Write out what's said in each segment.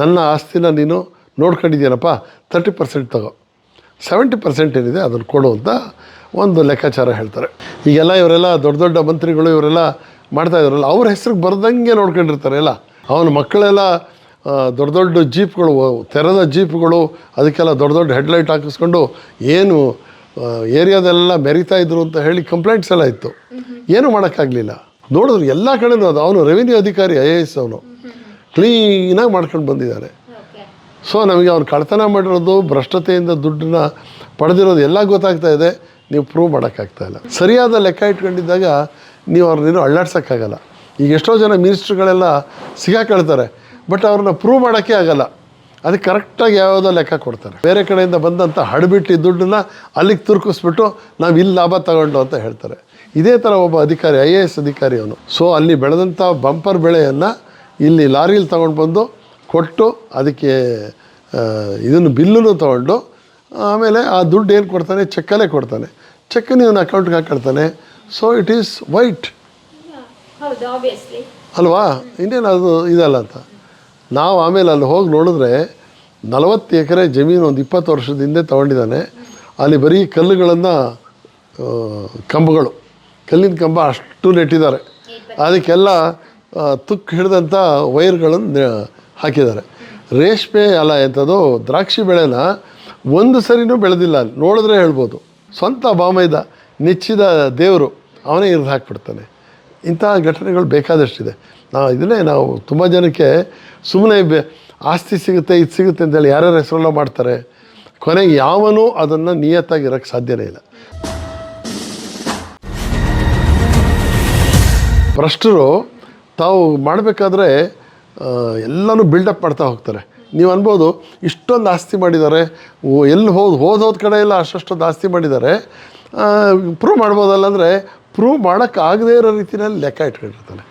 ನನ್ನ ಆಸ್ತಿನ ನೀನು ನೋಡ್ಕೊಂಡಿದ್ದೀನಪ್ಪ ತರ್ಟಿ ಪರ್ಸೆಂಟ್ ತಗೋ. ಸೆವೆಂಟಿ ಪರ್ಸೆಂಟ್ ಏನಿದೆ ಅದನ್ನು ಕೊಡು ಅಂತ ಒಂದು ಲೆಕ್ಕಾಚಾರ ಹೇಳ್ತಾರೆ. ಈಗೆಲ್ಲ ಇವರೆಲ್ಲ ದೊಡ್ಡ ದೊಡ್ಡ ಮಂತ್ರಿಗಳು ಇವರೆಲ್ಲ ಮಾಡ್ತಾ ಇದ್ರಲ್ಲ ಅವ್ರ ಹೆಸ್ರಿಗೆ ಬರ್ದಂಗೆ ನೋಡ್ಕೊಂಡಿರ್ತಾರೆ ಎಲ್ಲ ಅವನ ಮಕ್ಕಳೆಲ್ಲ ದೊಡ್ಡ ದೊಡ್ಡ ಜೀಪ್ಗಳು ತೆರೆದ ಜೀಪ್ಗಳು ಅದಕ್ಕೆಲ್ಲ ದೊಡ್ಡ ದೊಡ್ಡ ಹೆಡ್ಲೈಟ್ ಹಾಕಿಸ್ಕೊಂಡು ಏನು ಏರಿಯಾದೆಲ್ಲ ಮೆರಿತಾ ಇದ್ರು ಅಂತ ಹೇಳಿ ಕಂಪ್ಲೇಂಟ್ಸ್ ಎಲ್ಲ ಇತ್ತು. ಏನೂ ಮಾಡೋಕ್ಕಾಗಲಿಲ್ಲ. ನೋಡಿದ್ರು ಎಲ್ಲ ಕಡೆನೂ ಅದು ಅವನು ರೆವಿನ್ಯೂ ಅಧಿಕಾರಿ ಐ ಎ ಎಸ್ ಅವನು. ಕ್ಲೀನಾಗಿ ಮಾಡ್ಕೊಂಡು ಬಂದಿದ್ದಾರೆ. ಸೊ ನಮಗೆ ಅವ್ರು ಕಳ್ತನ ಮಾಡಿರೋದು ಭ್ರಷ್ಟತೆಯಿಂದ ದುಡ್ಡನ್ನ ಪಡೆದಿರೋದು ಎಲ್ಲ ಗೊತ್ತಾಗ್ತಾ ಇದೆ. ನೀವು ಪ್ರೂವ್ ಮಾಡೋಕ್ಕಾಗ್ತಾ ಇಲ್ಲ. ಸರಿಯಾದ ಲೆಕ್ಕ ಇಟ್ಕೊಂಡಿದ್ದಾಗ ನೀವು ಅವ್ರನ್ನೇನು ಅಳ್ಳಾಡ್ಸೋಕ್ಕಾಗಲ್ಲ. ಈಗ ಎಷ್ಟೋ ಜನ ಮಿನಿಸ್ಟ್ರುಗಳೆಲ್ಲ ಸಿಗಾಕೊಳ್ತಾರೆ ಬಟ್ ಅವ್ರನ್ನ ಪ್ರೂವ್ ಮಾಡೋಕ್ಕೆ ಆಗಲ್ಲ. ಅದಕ್ಕೆ ಕರೆಕ್ಟಾಗಿ ಯಾವುದೋ ಲೆಕ್ಕ ಕೊಡ್ತಾರೆ. ಬೇರೆ ಕಡೆಯಿಂದ ಬಂದಂಥ ಹಡಬಿಟ್ಟು ದುಡ್ಡನ್ನ ಅಲ್ಲಿಗೆ ತುರ್ಕಿಸ್ಬಿಟ್ಟು ನಾವು ಇಲ್ಲಿ ಲಾಭ ತಗೊಂಡು ಅಂತ ಹೇಳ್ತಾರೆ. ಇದೇ ಥರ ಒಬ್ಬ ಅಧಿಕಾರಿ ಐ ಎ ಎಸ್ ಅಧಿಕಾರಿ ಅವನು. ಸೊ ಅಲ್ಲಿ ಬೆಳೆದಂಥ ಬಂಪರ್ ಬೆಳೆಯನ್ನು ಇಲ್ಲಿ ಲಾರಿಯಲ್ಲಿ ತಗೊಂಡು ಬಂದು ಕೊಟ್ಟು ಅದಕ್ಕೆ ಇದನ್ನು ಬಿಲ್ಲನ್ನು ತಗೊಂಡು ಆಮೇಲೆ ಆ ದುಡ್ಡು ಏನು ಕೊಡ್ತಾನೆ? ಚೆಕ್ಕಲ್ಲೇ ಕೊಡ್ತಾನೆ. ಚೆಕ್ಕನ್ನು ಇವನು ಅಕೌಂಟ್ಗೆ ಹಾಕೊಳ್ತಾನೆ ಸೊ ಇಟ್ ಈಸ್ ವೈಟ್ ಅಲ್ವಾ? ಇನ್ನೇನು ಅದು ಇದಲ್ಲ ಅಂತ. ನಾವು ಆಮೇಲೆ ಅಲ್ಲಿ ಹೋಗಿ ನೋಡಿದ್ರೆ ನಲವತ್ತು ಎಕರೆ ಜಮೀನು ಒಂದು ಇಪ್ಪತ್ತು ವರ್ಷದ ಹಿಂದೆ ತೊಗೊಂಡಿದ್ದಾನೆ. ಅಲ್ಲಿ ಬರೀ ಕಲ್ಲುಗಳನ್ನು ಕಂಬಗಳು. ಕಲ್ಲಿನ ಕಂಬ ಅಷ್ಟು ನೆಟ್ಟಿದ್ದಾರೆ. ಅದಕ್ಕೆಲ್ಲ ತುಕ್ಕು ಹಿಡಿದಂಥ ವೈರ್ಗಳನ್ನು ಹಾಕಿದ್ದಾರೆ. ರೇಷ್ಮೆ ಅಲ್ಲ ಎಂಥದ್ದು ದ್ರಾಕ್ಷಿ ಬೆಳೆನ ಒಂದು ಸರಿನೂ ಬೆಳೆದಿಲ್ಲ. ಅಲ್ಲಿ ನೋಡಿದ್ರೆ ಹೇಳ್ಬೋದು. ಸ್ವಂತ ಬಾಮೈದ ನೆಚ್ಚಿದ ದೇವರು ಅವನೇ ಇರಿದು ಹಾಕ್ಬಿಡ್ತಾನೆ. ಇಂಥ ಘಟನೆಗಳು ಬೇಕಾದಷ್ಟಿದೆ. ನಾವು ಇದನ್ನೇ ನಾವು ತುಂಬ ಜನಕ್ಕೆ ಸುಮ್ಮನೆ ಆಸ್ತಿ ಸಿಗುತ್ತೆ, ಇದು ಸಿಗುತ್ತೆ ಅಂತೇಳಿ ಯಾರ್ಯಾರ ಹೆಸರೆಲ್ಲ ಮಾಡ್ತಾರೆ. ಕೊನೆಗೆ ಯಾವನೂ ಅದನ್ನು ನಿಯತ್ತಾಗಿ ಇರೋಕ್ಕೆ ಸಾಧ್ಯನೇ ಇಲ್ಲ. ಭ್ರಷ್ಟರು ತಾವು ಮಾಡಬೇಕಾದ್ರೆ ಎಲ್ಲನೂ ಬಿಲ್ಡಪ್ ಮಾಡ್ತಾ ಹೋಗ್ತಾರೆ. ನೀವು ಅನ್ಬೋದು ಇಷ್ಟೊಂದು ಆಸ್ತಿ ಮಾಡಿದ್ದಾರೆ ಓ- ಎಲ್ಲಿ ಹೋದ್ ಹೋದ ಹೋದ ಕಡೆ ಎಲ್ಲ ಅಷ್ಟಷ್ಟೊಂದು ಆಸ್ತಿ ಮಾಡಿದ್ದಾರೆ. ಪ್ರೂವ್ ಮಾಡ್ಬೋದಲ್ಲ ಅಂದರೆ ಪ್ರೂವ್ ಮಾಡೋಕ್ಕಾಗದೇ ಇರೋ ರೀತಿಯಲ್ಲಿ ಲೆಕ್ಕ ಇಟ್ಕೊಂಡಿರ್ತಾನೆ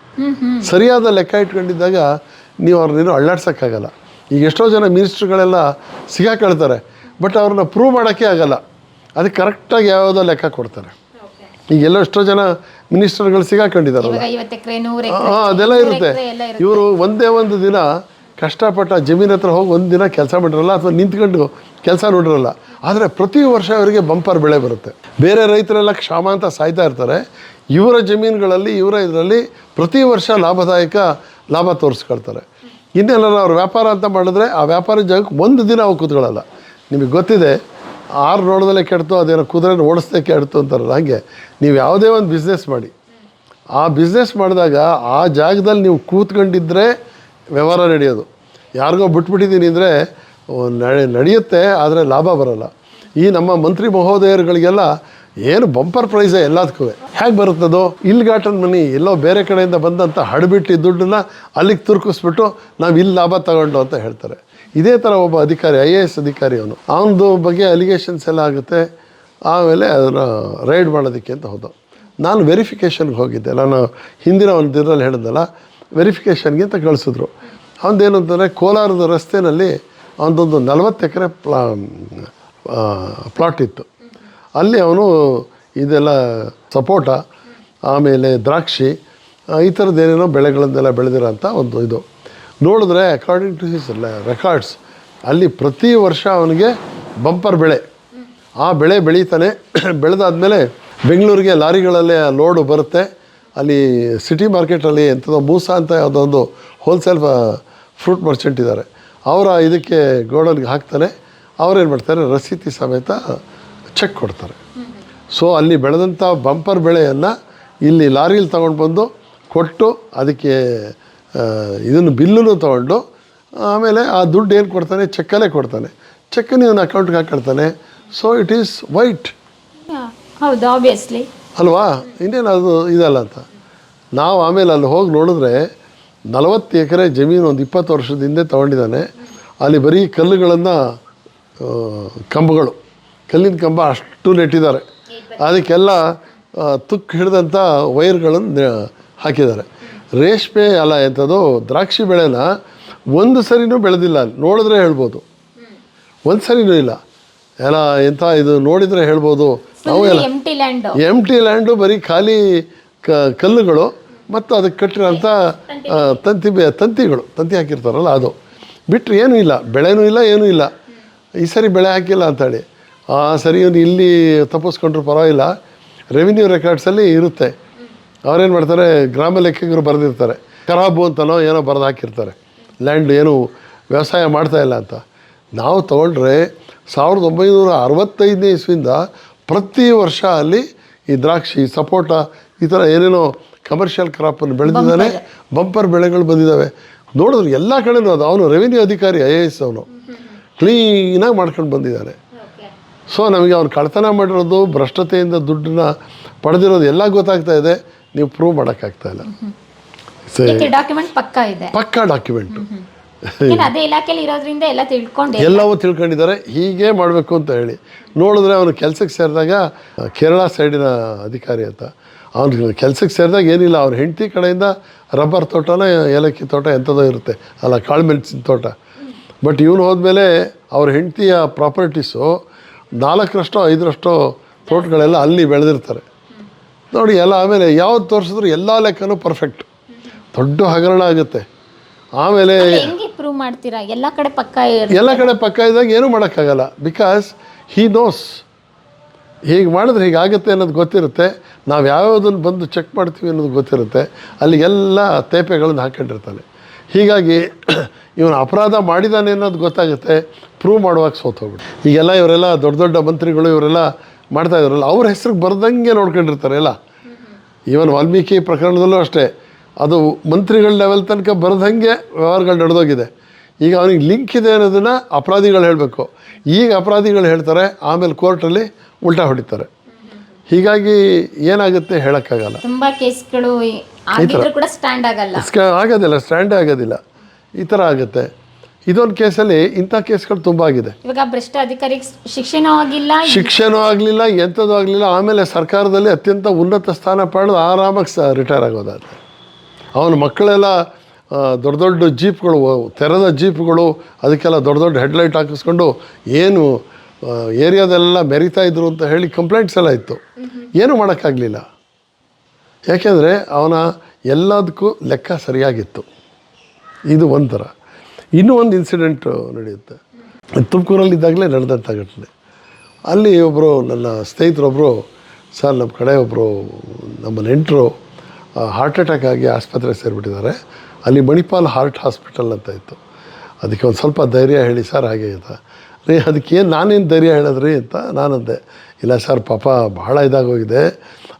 ಸರಿಯಾದ ಲೆಕ್ಕ ಇಟ್ಕೊಂಡಿದ್ದಾಗ ನೀವು ಅವ್ರನ್ನೇನು ಅಳ್ಳಾಡ್ಸೋಕ್ಕಾಗಲ್ಲ. ಈಗ ಎಷ್ಟೋ ಜನ ಮಿನಿಸ್ಟ್ರುಗಳೆಲ್ಲ ಸಿಗಾಕೊಳ್ತಾರೆ ಬಟ್ ಅವ್ರನ್ನ ಪ್ರೂವ್ ಮಾಡೋಕ್ಕೆ ಆಗಲ್ಲ. ಅದಕ್ಕೆ ಕರೆಕ್ಟಾಗಿ ಯಾವುದೋ ಲೆಕ್ಕ ಕೊಡ್ತಾರೆ. ಈಗ ಎಲ್ಲೋ ಎಷ್ಟೋ ಜನ ಮಿನಿಸ್ಟರ್ಗಳು ಸಿಗಾಕೊಂಡಿದ್ದಾರಲ್ಲ? ಹಾಂ ಅದೆಲ್ಲ ಇರುತ್ತೆ. ಇರುತ್ತೆ. ಇವರು ಒಂದೇ ಒಂದು ದಿನ ಕಷ್ಟಪಟ್ಟ ಜಮೀನ್ ಹತ್ರ ಹೋಗಿ ಒಂದು ದಿನ ಕೆಲಸ ಮಾಡಿರಲ್ಲ ಅಥವಾ ನಿಂತ್ಕೊಂಡು ಕೆಲಸ ನೋಡಿರಲ್ಲ ಆದರೆ ಪ್ರತಿ ವರ್ಷ ಅವರಿಗೆ ಬಂಪರ್ ಬೆಳೆ ಬರುತ್ತೆ. ಬೇರೆ ರೈತರೆಲ್ಲ ಕ್ಷಾಮ ಅಂತ ಸಾಯ್ತಾ ಇರ್ತಾರೆ. ಇವರ ಜಮೀನುಗಳಲ್ಲಿ ಇವರ ಇದರಲ್ಲಿ ಪ್ರತಿ ವರ್ಷ ಲಾಭದಾಯಕ ಲಾಭ ತೋರಿಸ್ಕೊಳ್ತಾರೆ. ಇನ್ನೆಲ್ಲ ಅವ್ರು ವ್ಯಾಪಾರ ಅಂತ ಮಾಡಿದ್ರೆ ಆ ವ್ಯಾಪಾರ ಜಾಗಕ್ಕೆ ಒಂದು ದಿನ ಅವು ಕೂತ್ಕೊಳ್ಳಲ್ಲ. ನಿಮಗೆ ಗೊತ್ತಿದೆ ಆರು ನೋಡೋದಲ್ಲೇ ಕೆಡ್ತು, ಅದೇನೋ ಕುದುರೆ ಓಡಿಸ್ದೆ ಕೆಡ್ತು ಅಂತಾರಲ್ಲ, ಹಾಗೆ. ನೀವು ಯಾವುದೇ ಒಂದು ಬಿಸ್ನೆಸ್ ಮಾಡಿ. ಆ ಬಿಸ್ನೆಸ್ ಮಾಡಿದಾಗ ಆ ಜಾಗದಲ್ಲಿ ನೀವು ಕೂತ್ಕೊಂಡಿದ್ದರೆ ವ್ಯವಹಾರ ನಡೆಯೋದು. ಯಾರಿಗೋ ಬಿಟ್ಬಿಟ್ಟಿದ್ದೀನಿ ಅಂದರೆ ನಡೆ, ನಡೆಯುತ್ತೆ, ಆದರೆ ಲಾಭ ಬರೋಲ್ಲ. ಈ ನಮ್ಮ ಮಂತ್ರಿ ಮಹೋದಯರುಗಳಿಗೆಲ್ಲ ಏನು ಬಂಪರ್ ಪ್ರೈಸೇ ಎಲ್ಲದಕ್ಕೂ. ಹೇಗೆ ಬರುತ್ತದೋ ಇಲ್ಲಿ ಗಾಟನ್ ಮನಿ ಎಲ್ಲೋ ಬೇರೆ ಕಡೆಯಿಂದ ಬಂದಂಥ ಹಡಬಿಟ್ಟಿ ದುಡ್ಡನ್ನ ಅಲ್ಲಿಗೆ ತುರ್ಕಿಸ್ಬಿಟ್ಟು ನಾವು ಇಲ್ಲಿ ಲಾಭ ತಗೊಂಡು ಅಂತ ಹೇಳ್ತಾರೆ. ಇದೇ ಥರ ಒಬ್ಬ ಅಧಿಕಾರಿ ಐ ಎ ಎಸ್ ಅಧಿಕಾರಿ ಅವನು. ಅವನದು ಬಗ್ಗೆ ಅಲಿಗೇಷನ್ಸ್ ಎಲ್ಲ ಆಗುತ್ತೆ. ಆಮೇಲೆ ಅದನ್ನು ರೈಡ್ ಮಾಡೋದಕ್ಕೆ ಅಂತ ಹೋದ. ನಾನು ವೆರಿಫಿಕೇಷನ್ಗೆ ಹೋಗಿದ್ದೆ. ನಾನು ಹಿಂದಿನ ಒಂದು ದಿನದಲ್ಲಿ ಹೇಳಿದ್ನಲ್ಲ ವೆರಿಫಿಕೇಷನ್ಗೆ ಅಂತ ಕಳಿಸಿದ್ರು. ಅವನದೇನು ಅಂತಂದರೆ, ಕೋಲಾರದ ರಸ್ತೆಯಲ್ಲಿ ಅವನದೊಂದು ನಲವತ್ತು ಎಕರೆ ಪ್ಲಾ ಪ್ಲಾಟ್ ಇತ್ತು. ಅಲ್ಲಿ ಅವನು ಇದೆಲ್ಲ ಸಪೋಟ, ಆಮೇಲೆ ದ್ರಾಕ್ಷಿ ಈ ಥರದ್ದೇನೇನೋ ಬೆಳೆಗಳನ್ನೆಲ್ಲ ಬೆಳೆದಿರೋಂಥ ಒಂದು ಇದು. ನೋಡಿದ್ರೆ ಅಕಾರ್ಡಿಂಗ್ ಟು ಹಿಸ್ ರೆಕಾರ್ಡ್ಸ್ ಅಲ್ಲಿ ಪ್ರತಿ ವರ್ಷ ಅವನಿಗೆ ಬಂಪರ್ ಬೆಳೆ. ಆ ಬೆಳೆ ಬೆಳೀತಾನೆ. ಬೆಳೆದಾದ್ಮೇಲೆ ಬೆಂಗಳೂರಿಗೆ ಲಾರಿಗಳಲ್ಲೇ ಲೋಡು ಬರುತ್ತೆ. ಅಲ್ಲಿ ಸಿಟಿ ಮಾರ್ಕೆಟಲ್ಲಿ ಎಂಥದೋ ಮೂಸ ಅಂತ ಯಾವುದೊಂದು ಹೋಲ್ಸೇಲ್ ಫ್ರೂಟ್ ಮರ್ಚೆಂಟ್ ಇದ್ದಾರೆ. ಅವರ ಇದಕ್ಕೆ ಗೋಡನ್ಗೆ ಹಾಕ್ತಾನೆ. ಅವ್ರೇನು ಮಾಡ್ತಾರೆ? ರಸೀತಿ ಸಮೇತ ಚೆಕ್ ಕೊಡ್ತಾರೆ. ಸೊ ಅಲ್ಲಿ ಬೆಳೆದಂಥ ಬಂಪರ್ ಬೆಳೆಯನ್ನು ಇಲ್ಲಿ ಲಾರಿಯಲ್ಲಿ ತಗೊಂಡು ಬಂದು ಕೊಟ್ಟು ಅದಕ್ಕೆ ಇದನ್ನು ಬಿಲ್ಲನ್ನು ತೊಗೊಂಡು ಆಮೇಲೆ ಆ ದುಡ್ಡು ಏನು ಕೊಡ್ತಾನೆ? ಚೆಕ್ಕಲ್ಲೇ ಕೊಡ್ತಾನೆ. ಚೆಕ್ಕನ್ನು ಇವನು ಅಕೌಂಟ್ಗೆ ಹಾಕೊಳ್ತಾನೆ. ಸೊ ಇಟ್ ಈಸ್ ವೈಟ್ ಹೌದು ಆಬ್ವಿಯಸ್ಲಿ ಅಲ್ವಾ? ಇನ್ನೇನು ಅದು ಇದಲ್ಲ ಅಂತ. ನಾವು ಆಮೇಲೆ ಅಲ್ಲಿ ಹೋಗಿ ನೋಡಿದ್ರೆ ನಲವತ್ತು ಎಕರೆ ಜಮೀನು ಒಂದು ಇಪ್ಪತ್ತು ವರ್ಷದ ಹಿಂದೆ ತೊಗೊಂಡಿದ್ದಾನೆ. ಅಲ್ಲಿ ಬರೀ ಕಲ್ಲುಗಳನ್ನು ಕಂಬಗಳು. ಕಲ್ಲಿನ ಕಂಬ ಅಷ್ಟು ನೆಟ್ಟಿದ್ದಾರೆ. ಅದಕ್ಕೆಲ್ಲ ತುಕ್ಕು ಹಿಡಿದಂಥ ವೈರ್ಗಳನ್ನು ಹಾಕಿದ್ದಾರೆ. ರೇಷ್ಮೆ ಅಲ್ಲ ಎಂಥದ್ದು ದ್ರಾಕ್ಷಿ ಬೆಳೆನ ಒಂದು ಸರಿನೂ ಬೆಳೆದಿಲ್ಲ. ಅಲ್ಲಿ ನೋಡಿದ್ರೆ ಹೇಳ್ಬೋದು. ಒಂದು ಸರಿನೂ ಇಲ್ಲ. ಎಲ್ಲ ಎಂಥ ಇದು ನೋಡಿದರೆ ಹೇಳ್ಬೋದು. ನಾವು ಎಲ್ಲ ಎಂ ಟಿ ಲ್ಯಾಂಡು ಬರೀ ಖಾಲಿ ಕ ಕಲ್ಲುಗಳು ಮತ್ತು ಅದಕ್ಕೆ ಕಟ್ಟಿರೋಂಥ ತಂತಿ. ಬೆ ತಂತಿಗಳು. ತಂತಿ ಹಾಕಿರ್ತಾರಲ್ಲ ಅದು. ಬಿಟ್ಟರೆ ಏನೂ ಇಲ್ಲ. ಬೆಳೆನೂ ಇಲ್ಲ ಏನೂ ಇಲ್ಲ. ಈ ಸರಿ ಬೆಳೆ ಹಾಕಿಲ್ಲ ಅಂತೇಳಿ ಆ ಸರಿ ಇವನು ಇಲ್ಲಿ ತಪ್ಪಿಸ್ಕೊಂಡ್ರು ಪರವಾಗಿಲ್ಲ. ರೆವಿನ್ಯೂ ರೆಕಾರ್ಡ್ಸಲ್ಲಿ ಇರುತ್ತೆ. ಅವ್ರೇನು ಮಾಡ್ತಾರೆ ಗ್ರಾಮ ಲೆಕ್ಕಿಗರು ಬರೆದಿರ್ತಾರೆ. ಖರಾಬು ಅಂತನೋ ಏನೋ ಬರೆದು ಹಾಕಿರ್ತಾರೆ. ಲ್ಯಾಂಡ್ ಏನು ವ್ಯವಸಾಯ ಮಾಡ್ತಾ ಇಲ್ಲ ಅಂತ. ನಾವು ತೊಗೊಂಡ್ರೆ ಸಾವಿರದ ಒಂಬೈನೂರ ಅರವತ್ತೈದನೇ ಇಸ್ವಿಂದ ಪ್ರತಿ ವರ್ಷ ಅಲ್ಲಿ ಈ ದ್ರಾಕ್ಷಿ ಸಪೋಟ ಈ ಥರ ಏನೇನೋ ಕಮರ್ಷಿಯಲ್ ಕ್ರಾಪನ್ನು ಬೆಳೆದಿದ್ದಾನೆ. ಬಂಪರ್. ಬೆಳೆಗಳು ಬಂದಿದ್ದಾವೆ. ನೋಡಿದ್ರು ಎಲ್ಲ ಕಡೆನೂ ಅದು ಅವನು ರೆವಿನ್ಯೂ ಅಧಿಕಾರಿ ಐ ಎ ಎಸ್ ಅವನು. ಕ್ಲೀನಾಗಿ ಮಾಡ್ಕೊಂಡು ಬಂದಿದ್ದಾನೆ. ಸೊ ನಮಗೆ ಅವ್ನು ಕಳ್ತನ ಮಾಡಿರೋದು ಭ್ರಷ್ಟತೆಯಿಂದ ದುಡ್ಡನ್ನ ಪಡೆದಿರೋದು ಎಲ್ಲ ಗೊತ್ತಾಗ್ತಾ ಇದೆ. ನೀವು ಪ್ರೂವ್ ಮಾಡೋಕ್ಕಾಗ್ತಾ ಇಲ್ಲ. ಡಾಕ್ಯುಮೆಂಟ್ ಪಕ್ಕಾ ಇದೆ? ಪಕ್ಕಾ ಡಾಕ್ಯುಮೆಂಟು ಅದೇ ಇಲಾಖೆಯಲ್ಲಿ ಇರೋದ್ರಿಂದ ಎಲ್ಲ ತಿಳ್ಕೊಂಡು ಎಲ್ಲವೂ ತಿಳ್ಕೊಂಡಿದ್ದಾರೆ. ಹೀಗೆ ಮಾಡಬೇಕು ಅಂತ ಹೇಳಿ. ನೋಡಿದ್ರೆ ಅವನು ಕೆಲಸಕ್ಕೆ ಸೇರಿದಾಗ ಕೇರಳ ಸೈಡಿನ ಅಧಿಕಾರಿ ಅಂತ. ಅವ್ನು ಕೆಲಸಕ್ಕೆ ಸೇರಿದಾಗ ಏನಿಲ್ಲ. ಅವ್ರ ಹೆಂಡತಿ ಕಡೆಯಿಂದ ರಬ್ಬರ್ ತೋಟನ ಏಲಕ್ಕಿ ತೋಟ ಎಂಥದೋ ಇರುತ್ತೆ. ಅಲ್ಲ ಕಾಳುಮೆಣಸಿನ ತೋಟ. ಬಟ್ ಇವನು ಹೋದ್ಮೇಲೆ ಅವ್ರ ಹೆಂಡತಿಯ ಪ್ರಾಪರ್ಟೀಸು ನಾಲ್ಕರಷ್ಟೋ ಐದರಷ್ಟೋ ತೋಟಗಳೆಲ್ಲ ಅಲ್ಲಿ ಬೆಳೆದಿರ್ತಾರೆ. ನೋಡಿ ಎಲ್ಲ ಆಮೇಲೆ ಯಾವ್ದು ತೋರಿಸಿದ್ರು ಎಲ್ಲ ಲೆಕ್ಕನೂ ಪರ್ಫೆಕ್ಟ್ ದೊಡ್ಡ ಹಗರಣ ಆಗುತ್ತೆ. ಆಮೇಲೆ ಹೆಂಗೆ ಪ್ರೂವ್ ಮಾಡ್ತೀರಾ? ಎಲ್ಲ ಕಡೆ ಪಕ್ಕ ಎಲ್ಲ ಕಡೆ ಪಕ್ಕ ಇದ್ದಾಗ ಏನೂ ಮಾಡೋಕ್ಕಾಗಲ್ಲ. ಬಿಕಾಸ್ ಹೀ ನೋಸ್ ಹೀಗೆ ಮಾಡಿದ್ರೆ ಹೀಗಾಗುತ್ತೆ ಅನ್ನೋದು ಗೊತ್ತಿರುತ್ತೆ. ನಾವು ಯಾವ್ಯಾವ್ದನ್ನು ಬಂದು ಚೆಕ್ ಮಾಡ್ತೀವಿ ಅನ್ನೋದು ಗೊತ್ತಿರುತ್ತೆ. ಅಲ್ಲಿ ಎಲ್ಲ ತೇಪೆಗಳನ್ನು ಹಾಕೊಂಡಿರ್ತಾನೆ. ಹೀಗಾಗಿ ಇವನು ಅಪರಾಧ ಮಾಡಿದಾನೆ ಅನ್ನೋದು ಗೊತ್ತಾಗುತ್ತೆ. ಪ್ರೂವ್ ಮಾಡುವಾಗ ಸೋತೋಗ್ಬಿಟ್ಟು ಈಗೆಲ್ಲ ಇವರೆಲ್ಲ ದೊಡ್ಡ ದೊಡ್ಡ ಮಂತ್ರಿಗಳು ಇವರೆಲ್ಲ ಮಾಡ್ತಾ ಇದ್ರಲ್ಲ ಅವ್ರ ಹೆಸ್ರಿಗೆ ಬರ್ದಂಗೆ ನೋಡ್ಕೊಂಡಿರ್ತಾರೆ ಎಲ್ಲ ಈವನ್ ವಾಲ್ಮೀಕಿ ಪ್ರಕರಣದಲ್ಲೂ ಅಷ್ಟೇ ಅದು ಮಂತ್ರಿಗಳ ಲೆವೆಲ್ ತನಕ ಬರೆದಂಗೆ ವ್ಯವಹಾರಗಳು ನಡೆದೋಗಿದೆ. ಈಗ ಅವನಿಗೆ ಲಿಂಕ್ ಇದೆ ಅನ್ನೋದನ್ನು ಅಪರಾಧಿಗಳು ಹೇಳಬೇಕು. ಈಗ ಅಪರಾಧಿಗಳು ಹೇಳ್ತಾರೆ ಆಮೇಲೆ ಕೋರ್ಟಲ್ಲಿ ಉಲ್ಟಾ ಹೊಡಿತಾರೆ. ಹೀಗಾಗಿ ಏನಾಗುತ್ತೆ ಹೇಳೋಕ್ಕಾಗಲ್ಲ. ತುಂಬಾ ಕೇಸ್ಗಳು ಈ- ಸ್ಟ್ಯಾಂಡ್ ಆಗೋದಿಲ್ಲ ಸ್ಟ್ಯಾಂಡೇ ಆಗೋದಿಲ್ಲ. ಈ ಥರ ಆಗುತ್ತೆ. ಇದೊಂದು ಕೇಸಲ್ಲಿ ಇಂಥ ಕೇಸ್ಗಳು ತುಂಬ ಆಗಿದೆ. ಇವಾಗ ಭ್ರಷ್ಟ ಅಧಿಕಾರಿಗೆ ಶಿಕ್ಷೆನೂ ಆಗಿಲ್ಲ ಶಿಕ್ಷೆನೂ ಆಗಲಿಲ್ಲ ಎಂಥದ್ದು ಆಗಲಿಲ್ಲ ಆಮೇಲೆ ಸರ್ಕಾರದಲ್ಲಿ ಅತ್ಯಂತ ಉನ್ನತ ಸ್ಥಾನ ಪಡೆದು ಆರಾಮಾಗಿ ಸ ರಿಟೈರ್ ಆಗೋದಾದ್ರೆ. ಅವನ ಮಕ್ಕಳೆಲ್ಲ ದೊಡ್ಡ ದೊಡ್ಡ ಜೀಪ್ಗಳು ತೆರೆದ ಜೀಪ್ಗಳು ಅದಕ್ಕೆಲ್ಲ ದೊಡ್ಡ ದೊಡ್ಡ ಹೆಡ್ಲೈಟ್ ಹಾಕಿಸ್ಕೊಂಡು ಏನು ಏರಿಯಾದಲ್ಲೆಲ್ಲ ಮೆರಿತಾ ಇದ್ರು ಅಂತ ಹೇಳಿ ಕಂಪ್ಲೇಂಟ್ಸ್ ಎಲ್ಲ ಇತ್ತು. ಏನು ಮಾಡೋಕ್ಕಾಗಲಿಲ್ಲ. ಯಾಕೆಂದರೆ ಅವನ ಎಲ್ಲದಕ್ಕೂ ಲೆಕ್ಕ ಸರಿಯಾಗಿತ್ತು. ಇದು ಒಂಥರ. ಇನ್ನೂ ಒಂದು ಇನ್ಸಿಡೆಂಟು ನಡೆಯುತ್ತೆ. ತುಮಕೂರಲ್ಲಿದ್ದಾಗಲೇ ನಡೆದಂಥ ಘಟನೆ. ಅಲ್ಲಿ ಒಬ್ಬರು ನನ್ನ ಸ್ನೇಹಿತರೊಬ್ಬರು ಸರ್ ನಮ್ಮ ಕಡೆ ಒಬ್ಬರು ನಮ್ಮ ನೆಂಟರು ಹಾರ್ಟ್ ಅಟ್ಯಾಕ್ ಆಗಿ ಆಸ್ಪತ್ರೆಗೆ ಸೇರಿಬಿಟ್ಟಿದ್ದಾರೆ. ಅಲ್ಲಿ ಮಣಿಪಾಲ್ ಹಾರ್ಟ್ ಹಾಸ್ಪಿಟಲ್ ಅಂತ ಇತ್ತು. ಅದಕ್ಕೆ ಒಂದು ಸ್ವಲ್ಪ ಧೈರ್ಯ ಹೇಳಿ, ಸರ್ ಹಾಗೆ ಅಂತ ರೀ ಅದಕ್ಕೇನು ನಾನೇನು ಧೈರ್ಯ ಹೇಳಿದ್ರಿ ಅಂತ ನಾನಂದೆ. ಇಲ್ಲ ಸರ್, ಪಾಪ ಬಹಳ ಇದಾಗೋಗಿದೆ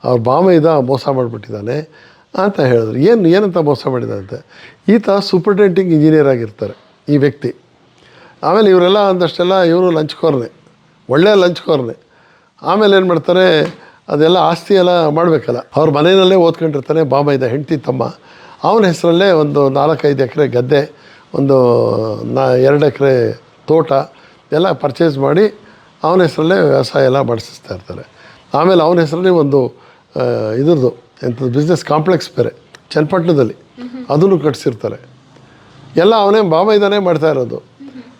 ಅವ್ರ ಬಾಮ ಇದ, ಮೋಸ ಮಾಡಿಬಿಟ್ಟಿದ್ದಾನೆ. ಅಂತ ಹೇಳಿದ್ರು. ಏನು, ಏನಂತ ಮೋಸ ಮಾಡಿದಂತೆ ಈತ ಸೂಪರ್ಟೆಂಟಿಂಗ್ ಇಂಜಿನಿಯರ್ ಆಗಿರ್ತಾರೆ, ಈ ವ್ಯಕ್ತಿ. ಆಮೇಲೆ ಇವರೆಲ್ಲ ಅಂದಷ್ಟೆಲ್ಲ ಇವರು ಲಂಚ್ಕೋರ್ನೆ ಒಳ್ಳೆಯ ಲಂಚ್ಕೋರ್ನೆ. ಆಮೇಲೆ ಏನು ಮಾಡ್ತಾರೆ, ಅದೆಲ್ಲ ಆಸ್ತಿ ಎಲ್ಲ ಮಾಡಬೇಕಲ್ಲ. ಅವ್ರ ಮನೆಯಲ್ಲೇ ಓದ್ಕೊಂಡಿರ್ತಾನೆ, ಬಾಬಾ ಇದೆ, ಹೆಂಡತಿ, ತಮ್ಮ. ಅವನ ಹೆಸರಲ್ಲೇ ಒಂದು ನಾಲ್ಕೈದು ಎಕರೆ ಗದ್ದೆ, ಒಂದು, ನಾ, ಎರಡು ಎಕರೆ ತೋಟ ಎಲ್ಲ ಪರ್ಚೇಸ್ ಮಾಡಿ ಅವನ ಹೆಸರಲ್ಲೇ ವ್ಯವಸಾಯ ಎಲ್ಲ ಮಾಡಿಸ್ತಾ ಇರ್ತಾರೆ. ಆಮೇಲೆ ಅವನ ಹೆಸರಲ್ಲಿ ಒಂದು ಇದ್ರದ್ದು, ಎಂಥದ್ದು ಬಿಸ್ನೆಸ್ ಕಾಂಪ್ಲೆಕ್ಸ್ ಬೇರೆ, ಚನ್ನಪಟ್ಟಣದಲ್ಲಿ. ಅದನ್ನು ಕಟ್ಸಿರ್ತಾರೆ. ಎಲ್ಲ ಅವನೇ ಬಾಬಾ ಇದ್ದಾನೆ ಮಾಡ್ತಾ ಇರೋದು.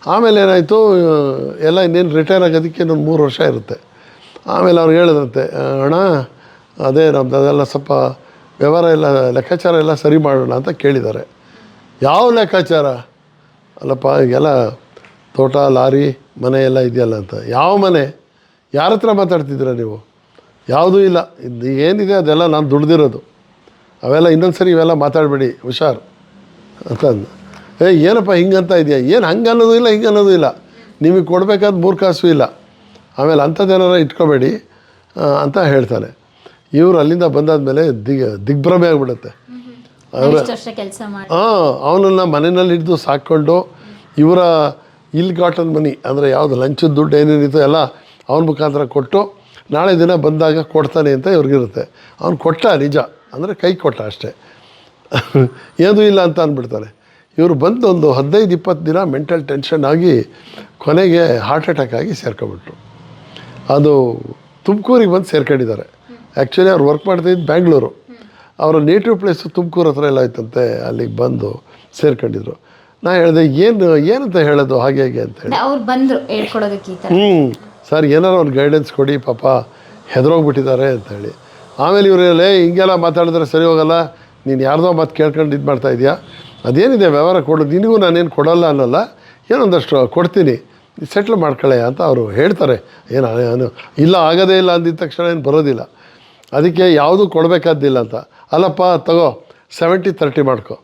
ಆಮೇಲೆ ಏನಾಯಿತು, ಎಲ್ಲ ಇನ್ನೇನು ರಿಟೈರ್ ಆಗೋದಕ್ಕೆ ಇನ್ನೊಂದು ಮೂರು ವರ್ಷ ಇರುತ್ತೆ. ಆಮೇಲೆ ಅವ್ರು ಹೇಳಿದ್ರಂತೆ ಅಣ್ಣ, ಅದೇ ನಮ್ದು ಅದೆಲ್ಲ ಸ್ವಲ್ಪ ವ್ಯವಹಾರ ಎಲ್ಲ, ಲೆಕ್ಕಾಚಾರ ಎಲ್ಲ ಸರಿ ಮಾಡೋಣ ಅಂತ ಕೇಳಿದ್ದಾರೆ. ಯಾವ ಲೆಕ್ಕಾಚಾರ? ಅಲ್ಲಪ್ಪ, ಈಗೆಲ್ಲ ತೋಟ, ಲಾರಿ, ಮನೆ ಎಲ್ಲ ಇದೆಯಲ್ಲ ಅಂತ. ಯಾವ ಮನೆ? ಯಾರ ಹತ್ರ ಮಾತಾಡ್ತಿದ್ದೀರಾ ನೀವು? ಯಾವುದೂ ಇಲ್ಲ. ಇದು ಏನಿದೆ ಅದೆಲ್ಲ ನಾನು ದುಡ್ದಿರೋದು. ಅವೆಲ್ಲ ಇನ್ನೊಂದು ಸರಿ ಇವೆಲ್ಲ ಮಾತಾಡಬೇಡಿ ಹುಷಾರು. ಅಂತ ಅಂದ ಏ ಏನಪ್ಪ ಹಿಂಗಂತ ಇದೆಯಾ? ಏನು ಹಂಗೆ ಅನ್ನೋದು ಇಲ್ಲ ಹಿಂಗೆ ಅನ್ನೋದು ಇಲ್ಲ. ನಿಮಗೆ ಕೊಡಬೇಕಾದ ಮೂರು ಕಾಸು ಇಲ್ಲ. ಆಮೇಲೆ ಅಂಥದ್ದೇನಾರ ಇಟ್ಕೋಬೇಡಿ ಅಂತ ಹೇಳ್ತಾನೆ. ಇವರು ಅಲ್ಲಿಂದ ಬಂದಾದ್ಮೇಲೆ ದಿಗ್ ದಿಗ್ಭ್ರಮೆ ಆಗಿಬಿಡುತ್ತೆ. ಹಾಂ ಅವನನ್ನು ಮನೆಯಲ್ಲಿ ಹಿಡಿದು ಸಾಕ್ಕೊಂಡು ಇವರ ಇಲ್ ಗಾಟನ್ ಮನಿ ಅಂದರೆ ಯಾವುದು ಲಂಚದ ದುಡ್ಡು ಏನೇನಿತ್ತು ಎಲ್ಲ ಅವನ ಮುಖಾಂತರ ಕೊಟ್ಟು ನಾಳೆ ದಿನ ಬಂದಾಗ ಕೊಡ್ತಾನೆ ಅಂತ ಇವ್ರಿಗಿರುತ್ತೆ. ಅವ್ನು ಕೊಟ್ಟ ನಿಜ. ಅಂದರೆ ಕೈ ಕೊಟ್ಟ ಅಷ್ಟೇ. ಏನೂ ಇಲ್ಲ ಅಂತ ಅಂದ್ಬಿಡ್ತಾರೆ. ಇವರು ಬಂದು ಒಂದು ಹದಿನೈದು ಇಪ್ಪತ್ತು ದಿನ ಮೆಂಟಲ್ ಟೆನ್ಷನ್ ಆಗಿ ಕೊನೆಗೆ ಹಾರ್ಟ್ ಅಟ್ಯಾಕ್ ಆಗಿ ಸೇರ್ಕೊಬಿಟ್ರು. ಅದು ತುಮಕೂರಿಗೆ ಬಂದು ಸೇರ್ಕೊಂಡಿದ್ದಾರೆ. ಆ್ಯಕ್ಚುಲಿ ಅವ್ರು ವರ್ಕ್ ಮಾಡ್ತಿದ್ದು ಬ್ಯಾಂಗ್ಳೂರು ಅವರ ನೇಟಿವ್ ಪ್ಲೇಸು ತುಮಕೂರು ಹತ್ರ ಎಲ್ಲ ಆಯ್ತಂತೆ ಅಲ್ಲಿಗೆ ಬಂದು ಸೇರ್ಕೊಂಡಿದ್ರು. ನಾ ಹೇಳಿದೆ ಏನು ಏನಂತ ಹೇಳೋದು? ಹಾಗೆ ಹೇಗೆ ಅಂತ ಹೇಳಿ. ಅವ್ರು ಬಂದ್ರು ಹೇಳ್ಕೊಡೋದಕ್ಕೆ ಹ್ಞೂ ಸರ್ ಏನಾರು ಅವ್ರು ಗೈಡೆನ್ಸ್ ಕೊಡಿ ಪಾಪ ಹೆದರೋಗ್ಬಿಟ್ಟಿದ್ದಾರೆ ಅಂತ ಹೇಳಿ. ಆಮೇಲೆ ಇವರು ಹೇಳಿ ಹಿಂಗೆಲ್ಲ ಮಾತಾಡಿದ್ರೆ ಸರಿ ಹೋಗಲ್ಲ. ನೀನು ಯಾರ್ದೋ ಮಾತು ಕೇಳ್ಕೊಂಡು ಇದು ಮಾಡ್ತಾ ಇದೆಯಾ? ಅದೇನಿದೆ, ವ್ಯವಹಾರ ಕೊಡೋದು ನಿನಗೂ ನಾನೇನು ಕೊಡಲ್ಲ ಅನ್ನೋಲ್ಲ. ಏನೊಂದಷ್ಟು ಕೊಡ್ತೀನಿ ಸೆಟ್ಲ್ ಮಾಡ್ಕೊಳ್ಳೆ ಅಂತ ಅವರು ಹೇಳ್ತಾರೆ. ಏನು ಇಲ್ಲ, ಆಗೋದೇ ಇಲ್ಲ ಅಂದಿದ್ದ ತಕ್ಷಣ ಏನು ಬರೋದಿಲ್ಲ. ಅದಕ್ಕೆ ಯಾವುದೂ ಕೊಡಬೇಕಾದ್ದಿಲ್ಲ ಅಂತ. ಅಲ್ಲಪ್ಪ, ತಗೋ ಸೆವೆಂಟಿ ತರ್ಟಿ ಮಾಡ್ಕೊ.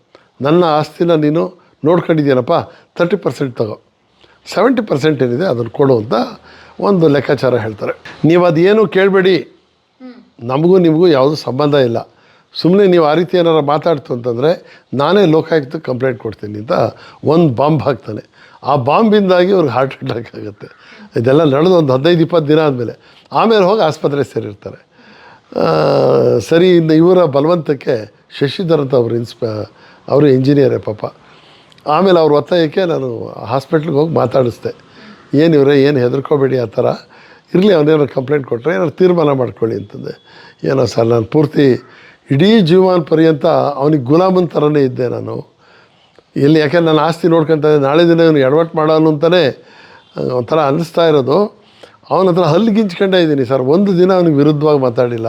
ನನ್ನ ಆಸ್ತಿನ ನೀನು ನೋಡ್ಕೊಂಡಿದ್ದೀನಪ್ಪ ತರ್ಟಿ ಪರ್ಸೆಂಟ್ ತಗೋ. ಸೆವೆಂಟಿ ಪರ್ಸೆಂಟ್ ಏನಿದೆ ಅದನ್ನು ಕೊಡು ಅಂತ ಒಂದು ಲೆಕ್ಕಾಚಾರ ಹೇಳ್ತಾರೆ. ನೀವು ಅದೇನು ಕೇಳಬೇಡಿ. ನಮಗೂ ನಿಮಗೂ ಯಾವುದೂ ಸಂಬಂಧ ಇಲ್ಲ. ಸುಮ್ಮನೆ ನೀವು ಆ ರೀತಿ ಏನಾರು ಮಾತಾಡ್ತು ಅಂತಂದರೆ ನಾನೇ ಲೋಕಾಯುಕ್ತ ಕಂಪ್ಲೇಂಟ್ ಕೊಡ್ತೀನಿ ಅಂತ ಒಂದು ಬಾಂಬ್ ಹಾಕ್ತಾನೆ. ಆ ಬಾಂಬಿಂದಾಗಿ ಅವ್ರಿಗೆ ಹಾರ್ಟ್ ಅಟ್ಯಾಕ್ ಆಗುತ್ತೆ. ಇದೆಲ್ಲ ನಡೆದು ಒಂದು ಹದಿನೈದು, ಇಪ್ಪತ್ತು ದಿನ ಆದಮೇಲೆ ಆಮೇಲೆ ಹೋಗಿ ಆಸ್ಪತ್ರೆ ಸೇರಿರ್ತಾರೆ. ಸರಿ, ಇನ್ನು ಇವರ ಬಲವಂತಕ್ಕೆ ಶಶಿಧರ್ ಅಂತ ಅವರು ಇನ್ಸ್ಪ ಅವರು ಇಂಜಿನಿಯರೇ ಪಾಪ. ಆಮೇಲೆ ಅವ್ರ ಒತ್ತಾಯಕ್ಕೆ ನಾನು ಹಾಸ್ಪಿಟ್ಲಿಗೆ ಹೋಗಿ ಮಾತಾಡಿಸ್ದೆ. ಏನು ಇವರೇ, ಏನು ಹೆದರ್ಕೋಬೇಡಿ ಆ ಥರ. ಇರಲಿ ಅವನೇನಾರು ಕಂಪ್ಲೇಂಟ್ ಕೊಟ್ಟರೆ ಏನಾದ್ರು ತೀರ್ಮಾನ ಮಾಡ್ಕೊಳ್ಳಿ ಅಂತಂದೆ. ಏನೋ ಸರ್ ನಾನು ಪೂರ್ತಿ ಇಡೀ ಜೀವಮಾನ ಪರ್ಯಂತ ಅವನಿಗೆ ಗುಲಾಮನ ಥರನೇ ಇದ್ದೆ ನಾನು. ಎಲ್ಲಿ ಯಾಕೆಂದ್ರೆ ನಾನು ಆಸ್ತಿ ನೋಡ್ಕೊಂತ ಇದ್ದೆ, ನಾಳೆ ದಿನ ಇವನು ಎಡವಟ್ ಮಾಡೋನು ಅಂತಲೇ ಒಂಥರ ಅನ್ನಿಸ್ತಾ ಇರೋದು. ಅವನ ಹತ್ರ ಹಲ್ಲು ಗಿಂಚ್ಕೊಂಡೇ ಇದ್ದೀನಿ ಸರ್ ಒಂದು ದಿನ ಅವನಿಗೆ ವಿರುದ್ಧವಾಗಿ ಮಾತಾಡಿಲ್ಲ.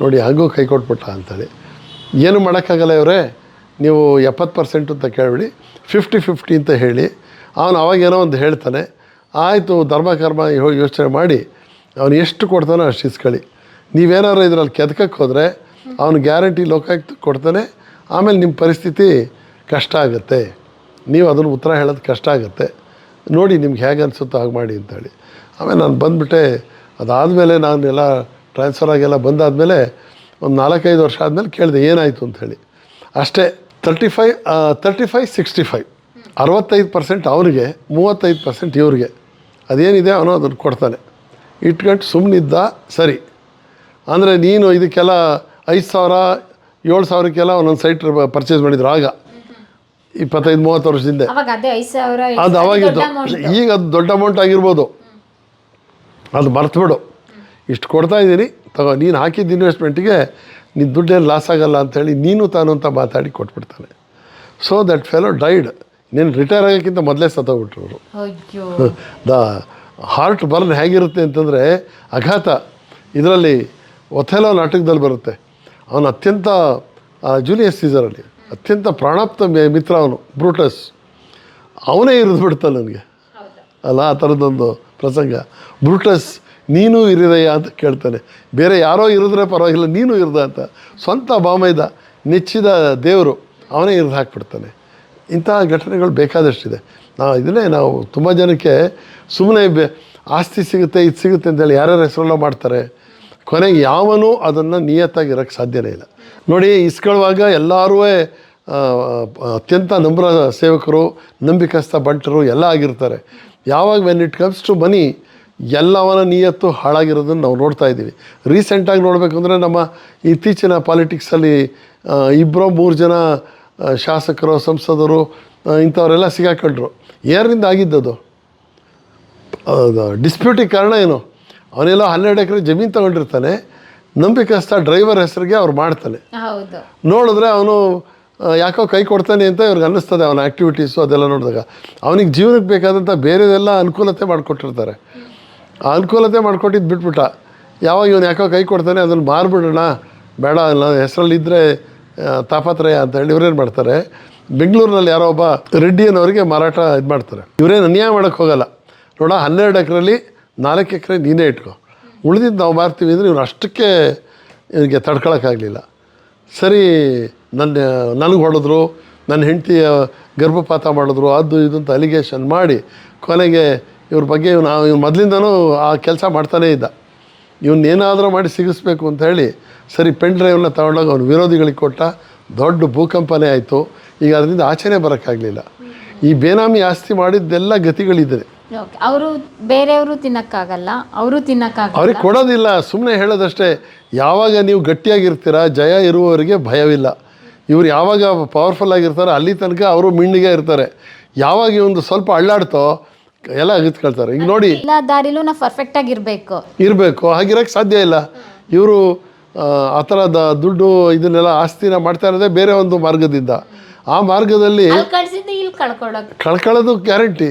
ನೋಡಿ ಹಾಗೂ ಕೈ ಕೊಟ್ಬಿಟ್ಟ ಅಂತೇಳಿ. ಏನು ಮಾಡೋಕ್ಕಾಗಲ್ಲ ಇವರೇ ನೀವು ಎಪ್ಪತ್ತು ಪರ್ಸೆಂಟ್ ಅಂತ ಕೇಳಬೇಡಿ ಫಿಫ್ಟಿ ಫಿಫ್ಟಿ ಅಂತ ಹೇಳಿ. ಅವನು ಅವಾಗೇನೋ ಒಂದು ಹೇಳ್ತಾನೆ ಆಯಿತು, ಧರ್ಮ, ಕರ್ಮ ಯೋಚನೆ ಮಾಡಿ, ಅವನು ಎಷ್ಟು ಕೊಡ್ತಾನೋ ಅಷ್ಟು ಇಸ್ಕೊಳ್ಳಿ. ನೀವೇನಾದ್ರು ಇದರಲ್ಲಿ ಕೆದಕಕ್ಕೆ ಹೋದರೆ, ಅವನು ಗ್ಯಾರಂಟಿ ಲೋಕಾಯುಕ್ತ ಕೊಡ್ತಾನೆ, ಆಮೇಲೆ ನಿಮ್ಮ ಪರಿಸ್ಥಿತಿ ಕಷ್ಟ ಆಗುತ್ತೆ. ನೀವು ಅದನ್ನು ಉತ್ತರ ಹೇಳೋದು ಕಷ್ಟ ಆಗುತ್ತೆ. ನೋಡಿ ನಿಮ್ಗೆ ಹೇಗೆ ಅನಿಸುತ್ತೋ ಹಾಗೆ ಮಾಡಿ ಅಂತೇಳಿ. ಆಮೇಲೆ ನಾನು ಬಂದುಬಿಟ್ಟೆ, ಅದಾದಮೇಲೆ ನಾನು ಎಲ್ಲ ಟ್ರಾನ್ಸ್ಫರ್ ಆಗೆಲ್ಲ ಬಂದಾದಮೇಲೆ ಒಂದು ನಾಲ್ಕೈದು ವರ್ಷ ಆದಮೇಲೆ ಕೇಳಿದೆ, ಏನಾಯಿತು ಅಂಥೇಳಿ ಅಷ್ಟೇ thirty five thirty five sixty five ಅರವತ್ತೈದು ಪರ್ಸೆಂಟ್ ಅವ್ರಿಗೆ, ಮೂವತ್ತೈದು ಪರ್ಸೆಂಟ್ ಇವ್ರಿಗೆ. ಅದೇನಿದೆ ಅವನು ಅದನ್ನು ಕೊಡ್ತಾನೆ. ಇಟ್ಕೊಂಡು ಸುಮ್ಮನಿದ್ದ ಸರಿ. ಅಂದರೆ ನೀನು ಇದಕ್ಕೆಲ್ಲ ಐದು ಸಾವಿರ ಏಳು ಸಾವಿರಕ್ಕೆಲ್ಲ ಒಂದೊಂದು ಸೈಟ್ ಪರ್ಚೇಸ್ ಮಾಡಿದ್ರು ಆಗ. ಇಪ್ಪತ್ತೈದು ಮೂವತ್ತು ವರ್ಷದಿಂದ ಅದೇ ಐದು ಸಾವಿರ ಏಳ್ ಅದು ಅವಾಗಿತ್ತು ಈಗ ಅದು ದೊಡ್ಡ ಅಮೌಂಟ್ ಆಗಿರ್ಬೋದು. ಅದು ಮರ್ತುಬಿಡು ಇಷ್ಟು ಕೊಡ್ತಾ ಇದ್ದೀನಿ. ತಗೋ ನೀನು ಹಾಕಿದ್ದ ಇನ್ವೆಸ್ಟ್ಮೆಂಟಿಗೆ ನಿನ್ನ ದುಡ್ಡೇನು ಲಾಸ್ ಆಗಲ್ಲ ಹೇಳಿ ನೀನು ತಾನು ಅಂತ ಮಾತಾಡಿ ಕೊಟ್ಬಿಡ್ತಾನೆ. ಸೊ ದಟ್ ಫೆಲೋ ಡೈಡ್ ನೀನು ರಿಟೈರ್ ಆಗೋಕ್ಕಿಂತ ಮೊದಲೇ ಸತ್ತೋಗ್ಬಿಟ್ರು ಅವರು. ದ ಹಾರ್ಟ್ ಬರ್ನ್ ಹೇಗಿರುತ್ತೆ ಅಂತಂದರೆ ಅಘಾತ. ಇದರಲ್ಲಿ ಒಥೆಲೋ ನಾಟಕದಲ್ಲಿ ಬರುತ್ತೆ. ಅವನು ಅತ್ಯಂತ ಜೂಲಿಯಸ್ ಸೀಸರಲ್ಲಿ ಅತ್ಯಂತ ಪ್ರಾಣಾಪ್ತ ಮಿ- ಮಿತ್ರ ಅವನು ಬ್ರೂಟಸ್ ಅವನೇ ಇರಿದು ಬಿಡ್ತಾನೆ ನನಗೆ. ಅಲ್ಲ ಆ ಥರದ್ದೊಂದು ಪ್ರಸಂಗ. ಬ್ರೂಟಸ್ ನೀನು ಇರಿದೆಯಾ ಅಂತ ಕೇಳ್ತಾನೆ. ಬೇರೆ ಯಾರೋ ಇರಿದ್ರೆ ಪರವಾಗಿಲ್ಲ ನೀನು ಇರ್ದ ಅಂತ. ಸ್ವಂತ ಬಾಮೈದ ನೆಚ್ಚಿದ ದೇವರು ಅವನೇ ಇರಿದು ಹಾಕ್ಬಿಡ್ತಾನೆ. ಇಂತಹ ಘಟನೆಗಳು ಬೇಕಾದಷ್ಟಿದೆ. ನಾವು ಇದನ್ನೇ ನಾವು ತುಂಬ ಜನಕ್ಕೆ ಸುಮ್ಮನೆ ಆಸ್ತಿ ಸಿಗುತ್ತೆ, ಇದು ಸಿಗುತ್ತೆ ಅಂತೇಳಿ ಯಾರ್ಯಾರು ಹೆಸರೆಲ್ಲ ಮಾಡ್ತಾರೆ. ಕೊನೆಗೆ ಯಾವನೂ ಅದನ್ನು ನಿಯತ್ತಾಗಿ ಇರೋಕ್ಕೆ ಸಾಧ್ಯನೇ ಇಲ್ಲ. ನೋಡಿ ಇಸ್ಕೊಳ್ಳುವಾಗ ಎಲ್ಲರೂ ಅತ್ಯಂತ ನಮ್ರ ಸೇವಕರು ನಂಬಿಕಸ್ಥ ಬಂಟರು ಎಲ್ಲ ಆಗಿರ್ತಾರೆ. ಯಾವಾಗ when it comes to money ಎಲ್ಲವನ ನಿಯತ್ತು ಹಾಳಾಗಿರೋದನ್ನು ನಾವು ನೋಡ್ತಾ ಇದ್ದೀವಿ. ರೀಸೆಂಟಾಗಿ ನೋಡಬೇಕು ಅಂದರೆ ನಮ್ಮ ಇತ್ತೀಚಿನ ಪಾಲಿಟಿಕ್ಸಲ್ಲಿ ಇಬ್ಬರು ಮೂರು ಜನ ಶಾಸಕರು ಸಂಸದರು ಇಂಥವರೆಲ್ಲ ಸಿಗಾಕೊಂಡ್ರು. ಯಾರಿಂದ ಆಗಿದ್ದದು? ಡಿಸ್ಪ್ಯೂಟಿಗೆ ಕಾರಣ ಏನು? ಅವನೆಲ್ಲ ಹನ್ನೆರಡು ಎಕರೆ ಜಮೀನು ತಗೊಂಡಿರ್ತಾನೆ ನಂಬಿಕಸ್ಥ ಡ್ರೈವರ್ ಹೆಸರಿಗೆ ಅವ್ರು ಮಾಡ್ತಾನೆ. ನೋಡಿದ್ರೆ ಅವನು ಯಾಕೋ ಕೈ ಕೊಡ್ತಾನೆ ಅಂತ ಇವ್ರಿಗೆ ಅನ್ನಿಸ್ತದೆ ಅವನ ಆ್ಯಕ್ಟಿವಿಟೀಸು ಅದೆಲ್ಲ ನೋಡಿದಾಗ. ಅವನಿಗೆ ಜೀವನಕ್ಕೆ ಬೇಕಾದಂಥ ಬೇರೆದೆಲ್ಲ ಅನುಕೂಲತೆ ಮಾಡಿಕೊಟ್ಟಿರ್ತಾರೆ. ಆ ಅನುಕೂಲತೆ ಮಾಡಿಕೊಟ್ಟಿದ್ದು ಬಿಟ್ಬಿಟ್ಟ ಯಾವಾಗ ಇವನು ಯಾಕೋ ಕೈ ಕೊಡ್ತಾನೆ ಅದನ್ನು ಮಾರ್ಬಿಡೋಣ ಬೇಡ ನನ್ನ ಹೆಸರಲ್ಲಿದ್ದರೆ ತಾಪತ್ರಯ ಅಂತ ಹೇಳಿ ಇವ್ರೇನು ಮಾಡ್ತಾರೆ? ಬೆಂಗಳೂರಿನಲ್ಲಿ ಯಾರೋ ಒಬ್ಬ ರೆಡ್ಡಿ ಅನ್ನೋರಿಗೆ ಮಾರಾಟ ಇದು ಮಾಡ್ತಾರೆ. ಇವರೇನು ಅನ್ಯಾಯ ಮಾಡೋಕ್ಕೆ ಹೋಗಲ್ಲ. ನೋಡ, ಹನ್ನೆರಡು ಎಕರೆಲಿ ನಾಲ್ಕು ಎಕರೆ ನೀನೇ ಇಟ್ಕೊ. ಉಳಿದಿದ್ದು ನಾವು ಮಾರ್ತೀವಿ ಅಂದರೆ ಇವ್ರು ಅಷ್ಟಕ್ಕೆ ಇವರಿಗೆ ತಡ್ಕೊಳಕ್ಕಾಗಲಿಲ್ಲ. ಸರಿ ನನ್ನ ನನಗೆ ಹೊಡೆದ್ರು ನನ್ನ ಹೆಂಡತಿಯ ಗರ್ಭಪಾತ ಮಾಡಿದ್ರು, ಅದು ಇದು ಅಂತ ಅಲಿಗೇಷನ್ ಮಾಡಿ ಕೊನೆಗೆ ಇವ್ರ ಬಗ್ಗೆ ನಾವು ಇವ್ನು ಮೊದಲಿಂದನೂ ಆ ಕೆಲಸ ಮಾಡ್ತಾನೇ ಇದ್ದ. ಇವನ್ನೇನಾದರೂ ಮಾಡಿ ಸಿಗಿಸ್ಬೇಕು ಅಂತ ಹೇಳಿ ಸರಿ ಪೆನ್ ಡ್ರೈವ್ನ ತಗೊಂಡಾಗ ಅವನು ವಿರೋಧಿಗಳಿಗೆ ಕೊಟ್ಟ ದೊಡ್ಡ ಭೂಕಂಪನೇ ಆಯಿತು. ಈಗ ಅದರಿಂದ ಆಚೆನೇ ಬರೋಕ್ಕಾಗಲಿಲ್ಲ. ಈ ಬೇನಾಮಿ ಆಸ್ತಿ ಮಾಡಿದ್ದೆಲ್ಲ ಗತಿಗಳಿದೆ. ಓಕೆ ಅವರು ಬೇರೆಯವರು ತಿನ್ನಕ್ಕಾಗಲ್ಲ ಅವರು ತಿನ್ನಕ್ಕಾಗಲ್ಲ. ಅವ್ರಿಗೆ ಕೊಡೋದಿಲ್ಲ ಸುಮ್ಮನೆ ಹೇಳೋದಷ್ಟೇ ಯಾವಾಗ ನೀವು ಗಟ್ಟಿಯಾಗಿರ್ತೀರ ಜಯ ಇರುವವರಿಗೆ ಭಯವಿಲ್ಲ. ಇವ್ರು ಯಾವಾಗ ಪವರ್ಫುಲ್ ಆಗಿರ್ತಾರೋ ಅಲ್ಲಿ ತನಕ ಅವರು ಮಿಣ್ಣಿಗೆ ಇರ್ತಾರೆ. ಯಾವಾಗ ಒಂದು ಸ್ವಲ್ಪ ಅಳ್ಳಾಡ್ತೋ ಎಲ್ಲ ಅಗಿತ್ಕೊಳ್ತಾರೆ. ಈಗ ನೋಡಿ ಎಲ್ಲ ದಾರಿಲೂ ನಾವು ಪರ್ಫೆಕ್ಟ್ ಆಗಿರ್ಬೇಕು ಇರಬೇಕು. ಹಾಗಿರೋಕೆ ಸಾಧ್ಯ ಇಲ್ಲ. ಇವರು ಆ ಥರದ ದುಡ್ಡು ಇದನ್ನೆಲ್ಲ ಆಸ್ತಿನ ಮಾಡ್ತಾ ಇರೋದೇ ಬೇರೆ ಒಂದು ಮಾರ್ಗದಿಂದ. ಆ ಮಾರ್ಗದಲ್ಲಿ ಕಳ್ಸಿದ್ದು ಇಲ್ಲಿ ಕಳ್ಕೊಳ್ಳೋದು ಗ್ಯಾರಂಟಿ